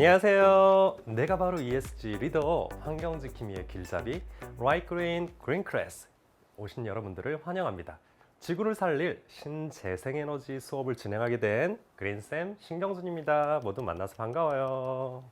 안녕하세요. 내가 바로 ESG 리더 환경지킴이의 길잡이 라이그린 그린크래스 오신 여러분들을 환영합니다. 지구를 살릴 신재생에너지 수업을 진행하게 된 그린쌤 신경준입니다. 모두 만나서 반가워요.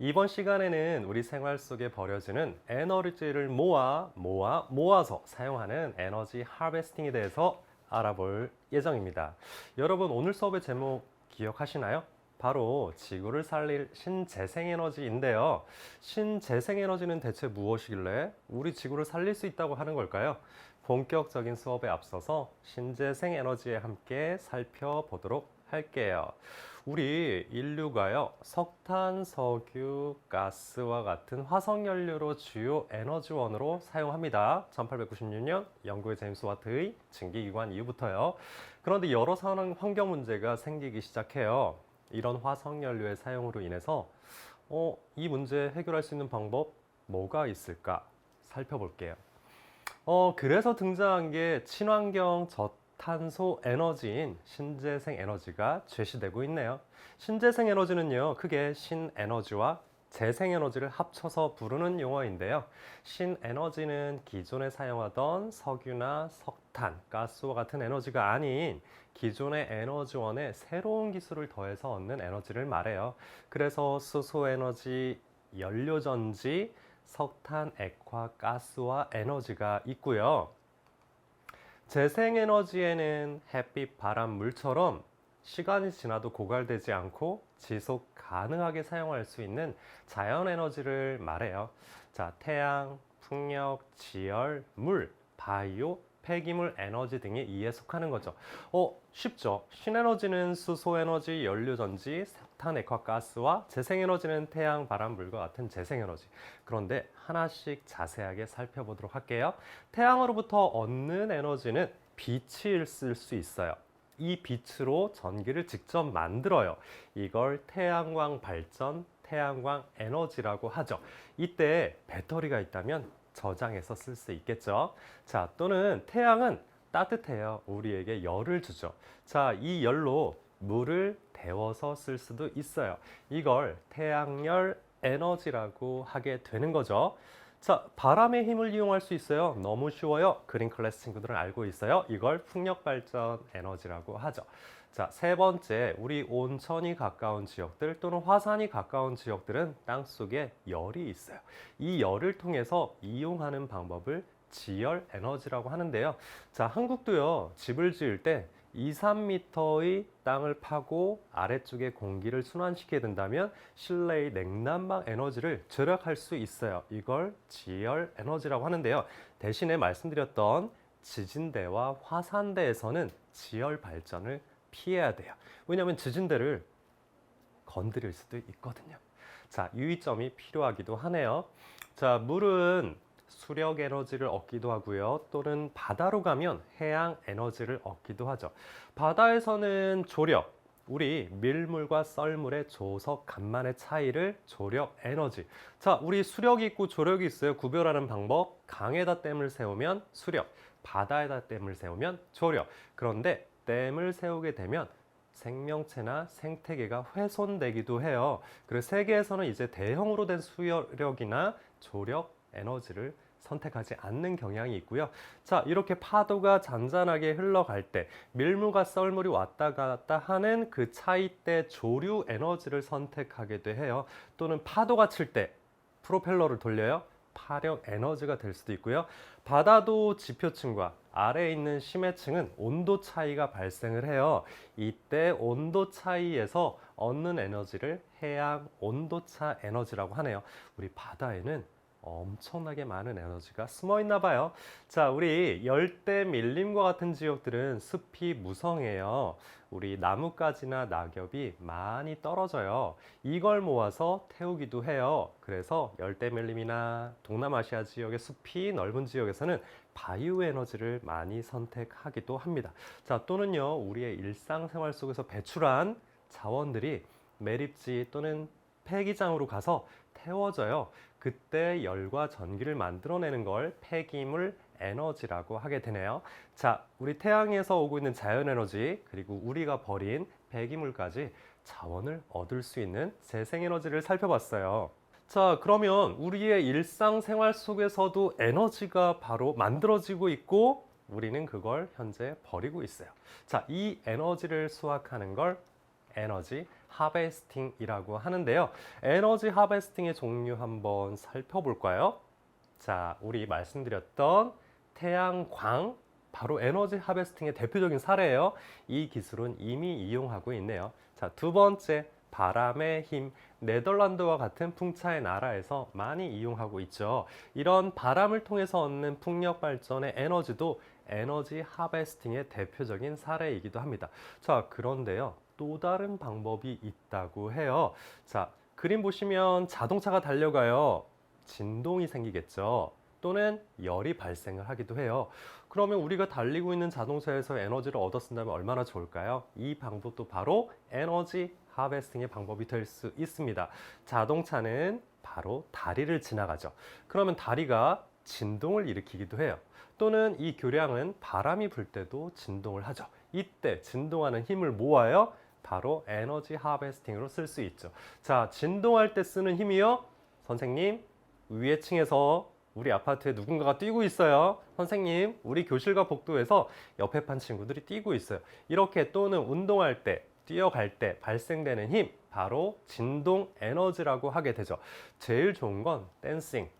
이번 시간에는 우리 생활 속에 버려지는 에너지를 모아 모아 모아서 사용하는 에너지 하베스팅에 대해서 알아볼 예정입니다. 여러분 오늘 수업의 제목 기억하시나요? 바로 지구를 살릴 신재생에너지인데요. 신재생에너지는 대체 무엇이길래 우리 지구를 살릴 수 있다고 하는 걸까요? 본격적인 수업에 앞서서 신재생에너지에 함께 살펴보도록 할게요. 우리 인류가요, 석탄, 석유, 가스와 같은 화석 연료로 주요 에너지원으로 사용합니다. 1896년 영국의 제임스 와트의 증기기관 이후부터요. 그런데 여러 상황 환경 문제가 생기기 시작해요. 이런 화석 연료의 사용으로 인해서 어, 이 문제 해결할 수 있는 방법 뭐가 있을까 살펴볼게요. 어, 그래서 등장한 게 친환경 저 탄소 에너지인 신재생 에너지가 제시되고 있네요. 신재생 에너지는요, 크게 신에너지와 재생 에너지를 합쳐서 부르는 용어인데요. 신에너지는 기존에 사용하던 석유나 석탄, 가스와 같은 에너지가 아닌 기존의 에너지원에 새로운 기술을 더해서 얻는 에너지를 말해요. 그래서 수소 에너지, 연료전지, 석탄, 액화, 가스와 에너지가 있고요. 재생에너지에는 햇빛, 바람, 물처럼 시간이 지나도 고갈되지 않고 지속 가능하게 사용할 수 있는 자연 에너지를 말해요. 자, 태양, 풍력, 지열, 물, 바이오, 폐기물 에너지 등이 이에 속하는 거죠. 어, 쉽죠? 신에너지는 수소 에너지, 연료 전지, 석탄, 액화, 가스와 재생에너지는 태양, 바람, 물과 같은 재생에너지. 그런데 하나씩 자세하게 살펴보도록 할게요. 태양으로부터 얻는 에너지는 빛이 있을 수 있어요. 이 빛으로 전기를 직접 만들어요. 이걸 태양광 발전, 태양광 에너지라고 하죠. 이때 배터리가 있다면 저장해서 쓸 수 있겠죠. 자, 또는 태양은 따뜻해요. 우리에게 열을 주죠. 자, 이 열로 물을 데워서 쓸 수도 있어요. 이걸 태양열 에너지라고 하게 되는 거죠. 자, 바람의 힘을 이용할 수 있어요. 너무 쉬워요. 그린 클래스 친구들은 알고 있어요. 이걸 풍력 발전 에너지라고 하죠. 자, 세 번째, 우리 온천이 가까운 지역들 또는 화산이 가까운 지역들은 땅 속에 열이 있어요. 이 열을 통해서 이용하는 방법을 지열 에너지라고 하는데요. 자, 한국도요, 집을 지을 때 2, 3m의 땅을 파고 아래쪽에 공기를 순환시키게 된다면 실내의 냉난방 에너지를 절약할 수 있어요. 이걸 지열 에너지라고 하는데요. 대신에 말씀드렸던 지진대와 화산대에서는 지열 발전을 피해야 돼요. 왜냐하면 지진대를 건드릴 수도 있거든요. 자, 유의점이 필요하기도 하네요. 자, 물은 수력 에너지를 얻기도 하고요. 또는 바다로 가면 해양 에너지를 얻기도 하죠. 바다에서는 조력, 우리 밀물과 썰물의 조석 간만의 차이를 조력 에너지. 자, 우리 수력이 있고 조력이 있어요. 구별하는 방법. 강에다 댐을 세우면 수력, 바다에다 댐을 세우면 조력. 그런데 댐을 세우게 되면 생명체나 생태계가 훼손되기도 해요. 그래서 세계에서는 이제 대형으로 된 수력이나 조력 에너지를 선택하지 않는 경향이 있고요. 자, 이렇게 파도가 잔잔하게 흘러갈 때 밀물과 썰물이 왔다 갔다 하는 그 차이 때 조류 에너지를 선택하게도 해요. 또는 파도가 칠 때 프로펠러를 돌려요. 파력 에너지가 될 수도 있고요. 바다도 지표층과 아래에 있는 심해층은 온도 차이가 발생을 해요. 이때 온도 차이에서 얻는 에너지를 해양 온도차 에너지라고 하네요. 우리 바다에는 엄청나게 많은 에너지가 숨어 있나 봐요. 자, 우리 열대 밀림과 같은 지역들은 숲이 무성해요. 우리 나뭇가지나 낙엽이 많이 떨어져요. 이걸 모아서 태우기도 해요. 그래서 열대 밀림이나 동남아시아 지역의 숲이 넓은 지역에서는 바이오 에너지를 많이 선택하기도 합니다. 자, 또는요, 우리의 일상생활 속에서 배출한 자원들이 매립지 또는 폐기장으로 가서 태워져요. 그때 열과 전기를 만들어내는 걸 폐기물 에너지라고 하게 되네요. 자, 우리 태양에서 오고 있는 자연 에너지, 그리고 우리가 버린 배기물까지 자원을 얻을 수 있는 재생 에너지를 살펴봤어요. 자, 그러면 우리의 일상생활 속에서도 에너지가 바로 만들어지고 있고 우리는 그걸 현재 버리고 있어요. 자, 이 에너지를 수확하는 걸 에너지 하베스팅이라고 하는데요. 에너지 하베스팅의 종류 한번 살펴볼까요? 자, 우리 말씀드렸던 태양광 바로 에너지 하베스팅의 대표적인 사례예요. 이 기술은 이미 이용하고 있네요. 자, 두 번째 바람의 힘 네덜란드와 같은 풍차의 나라에서 많이 이용하고 있죠. 이런 바람을 통해서 얻는 풍력 발전의 에너지도 에너지 하베스팅의 대표적인 사례이기도 합니다. 자, 그런데요. 또 다른 방법이 있다고 해요. 자, 그림 보시면 자동차가 달려가요. 진동이 생기겠죠. 또는 열이 발생을 하기도 해요. 그러면 우리가 달리고 있는 자동차에서 에너지를 얻어 쓴다면 얼마나 좋을까요? 이 방법도 바로 에너지 하베스팅의 방법이 될 수 있습니다. 자동차는 바로 다리를 지나가죠. 그러면 다리가 진동을 일으키기도 해요. 또는 이 교량은 바람이 불 때도 진동을 하죠. 이때 진동하는 힘을 모아요. 바로 에너지 하베스팅으로 쓸 수 있죠. 자, 진동할 때 쓰는 힘이요. 선생님, 위에 층에서 우리 아파트에 누군가가 뛰고 있어요. 선생님, 우리 교실과 복도에서 옆에 판 친구들이 뛰고 있어요. 이렇게 또는 운동할 때, 뛰어갈 때 발생되는 힘, 바로 진동 에너지라고 하게 되죠. 제일 좋은 건 댄싱,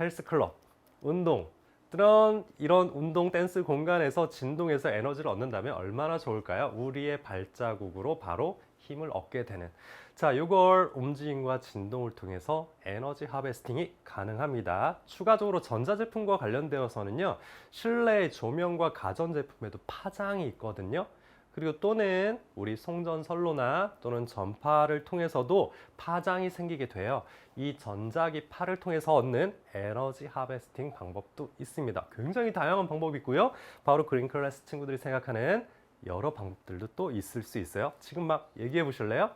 헬스클럽, 운동, 그런 이런 운동 댄스 공간에서 진동해서 에너지를 얻는다면 얼마나 좋을까요? 우리의 발자국으로 바로 힘을 얻게 되는. 자, 이걸 움직임과 진동을 통해서 에너지 하베스팅이 가능합니다. 추가적으로 전자제품과 관련되어서는요, 실내 조명과 가전제품에도 파장이 있거든요. 그리고 또는 우리 송전선로나 또는 전파를 통해서도 파장이 생기게 돼요. 이 전자기 파를 통해서 얻는 에너지 하베스팅 방법도 있습니다. 굉장히 다양한 방법이 있고요. 바로 그린 클래스 친구들이 생각하는 여러 방법들도 또 있을 수 있어요. 지금 막 얘기해 보실래요?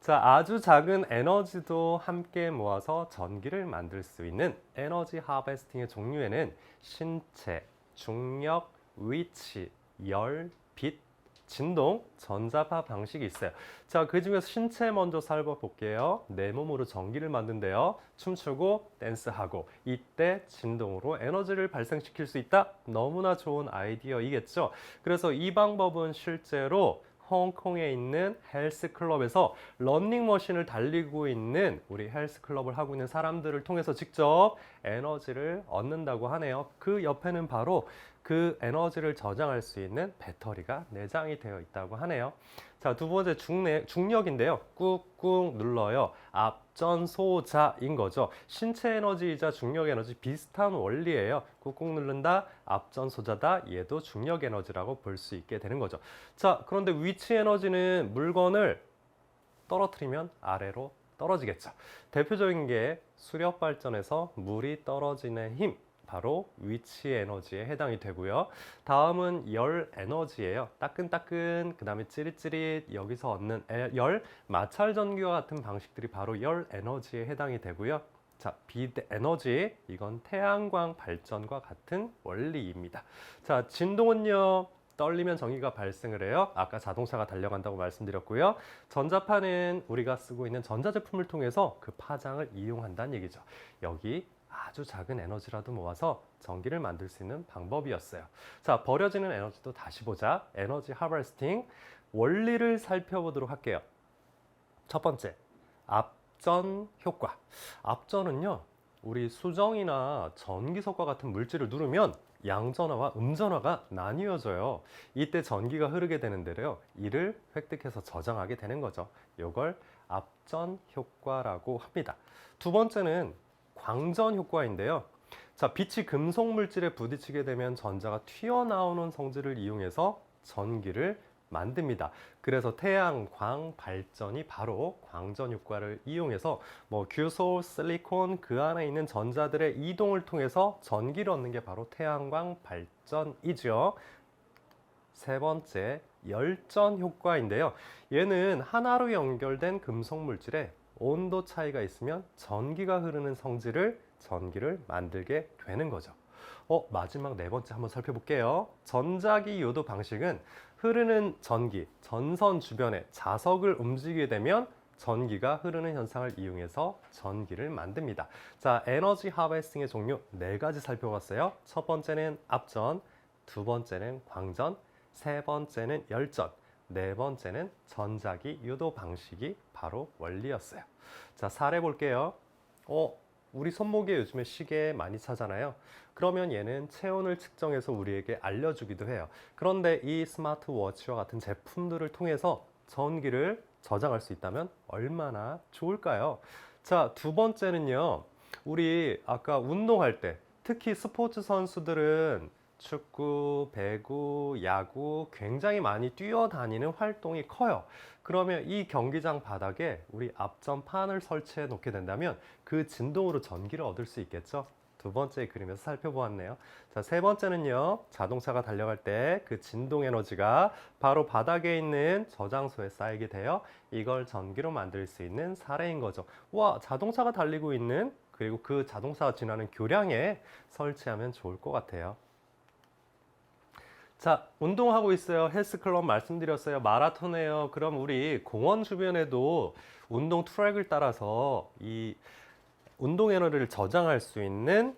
자, 아주 작은 에너지도 함께 모아서 전기를 만들 수 있는 에너지 하베스팅의 종류에는 신체, 중력, 위치, 열, 빛, 진동, 전자파 방식이 있어요. 자, 그 중에서 신체 먼저 살펴볼게요. 내 몸으로 전기를 만든대요. 춤추고 댄스하고 이때 진동으로 에너지를 발생시킬 수 있다. 너무나 좋은 아이디어이겠죠. 그래서 이 방법은 실제로 홍콩에 있는 헬스 클럽에서 런닝머신을 달리고 있는 우리 헬스 클럽을 하고 있는 사람들을 통해서 직접 에너지를 얻는다고 하네요. 그 옆에는 바로 그 에너지를 저장할 수 있는 배터리가 내장이 되어 있다고 하네요. 자, 두 번째 중내, 중력인데요. 꾹꾹 눌러요. 앞전소자인 거죠. 신체 에너지이자 중력 에너지 비슷한 원리예요. 꾹꾹 누른다, 앞전소자다. 얘도 중력 에너지라고 볼 수 있게 되는 거죠. 자, 그런데 위치 에너지는 물건을 떨어뜨리면 아래로 떨어지겠죠. 대표적인 게 수력 발전에서 물이 떨어지는 힘. 바로 위치 에너지에 해당이 되고요. 다음은 열 에너지예요. 따끈따끈, 그 다음에 찌릿찌릿, 여기서 얻는 에- 열, 마찰 전기와 같은 방식들이 바로 열 에너지에 해당이 되고요. 자, 빛 에너지, 이건 태양광 발전과 같은 원리입니다. 자, 진동은요. 떨리면 전기가 발생을 해요. 아까 자동차가 달려간다고 말씀드렸고요. 전자파는 우리가 쓰고 있는 전자제품을 통해서 그 파장을 이용한다는 얘기죠. 여기 아주 작은 에너지라도 모아서 전기를 만들 수 있는 방법이었어요. 자, 버려지는 에너지도 다시 보자. 에너지 하버스팅 원리를 살펴보도록 할게요. 첫 번째, 앞전 효과. 앞전은요, 우리 수정이나 전기석과 같은 물질을 누르면 양전화와 음전화가 나뉘어져요. 이때 전기가 흐르게 되는데요. 이를 획득해서 저장하게 되는 거죠. 이걸 앞전 효과라고 합니다. 두 번째는 광전 효과인데요. 자, 빛이 금속 물질에 부딪히게 되면 전자가 튀어나오는 성질을 이용해서 전기를 만듭니다. 그래서 태양광 발전이 바로 광전 효과를 이용해서 뭐 규소, 실리콘 그 안에 있는 전자들의 이동을 통해서 전기를 얻는 게 바로 태양광 발전이죠. 세 번째, 열전 효과인데요. 얘는 하나로 연결된 금속 물질에 온도 차이가 있으면 전기가 흐르는 성질을 전기를 만들게 되는 거죠. 어, 마지막 네 번째 한번 살펴볼게요. 전자기 요도 방식은 흐르는 전기, 전선 주변에 자석을 움직이게 되면 전기가 흐르는 현상을 이용해서 전기를 만듭니다. 자, 에너지 하베스팅의 종류 네 가지 살펴봤어요. 첫 번째는 압전, 두 번째는 광전, 세 번째는 열전, 네 번째는 전자기 유도 방식이 바로 원리였어요. 자, 사례 볼게요. 어, 우리 손목에 요즘에 시계 많이 차잖아요. 그러면 얘는 체온을 측정해서 우리에게 알려주기도 해요. 그런데 이 스마트워치와 같은 제품들을 통해서 전기를 저장할 수 있다면 얼마나 좋을까요? 자, 두 번째는요. 우리 아까 운동할 때 특히 스포츠 선수들은 축구, 배구, 야구 굉장히 많이 뛰어다니는 활동이 커요. 그러면 이 경기장 바닥에 우리 앞전판을 설치해 놓게 된다면 그 진동으로 전기를 얻을 수 있겠죠? 두 번째 그림에서 살펴보았네요. 자, 세 번째는요. 자동차가 달려갈 때 그 진동 에너지가 바로 바닥에 있는 저장소에 쌓이게 되어 이걸 전기로 만들 수 있는 사례인 거죠. 와, 자동차가 달리고 있는 그리고 그 자동차가 지나는 교량에 설치하면 좋을 것 같아요. 자, 운동하고 있어요. 헬스클럽 말씀드렸어요. 마라톤해요. 그럼 우리 공원 주변에도 운동 트랙을 따라서 이 운동 에너지를 저장할 수 있는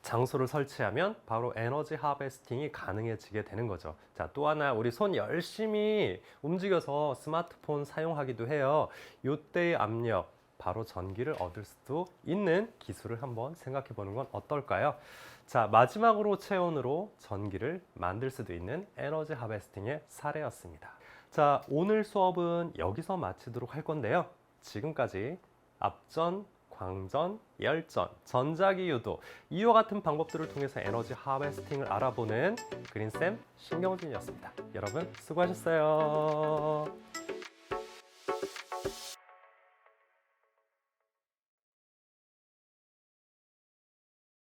장소를 설치하면 바로 에너지 하베스팅이 가능해지게 되는 거죠. 자, 또 하나 우리 손 열심히 움직여서 스마트폰 사용하기도 해요. 요때의 압력 바로 전기를 얻을 수도 있는 기술을 한번 생각해 보는 건 어떨까요? 자, 마지막으로 체온으로 전기를 만들 수도 있는 에너지 하베스팅의 사례였습니다. 자, 오늘 수업은 여기서 마치도록 할 건데요. 지금까지 앞전, 광전, 열전, 전자기 유도 이와 같은 방법들을 통해서 에너지 하베스팅을 알아보는 그린쌤 신경진이었습니다. 여러분 수고하셨어요.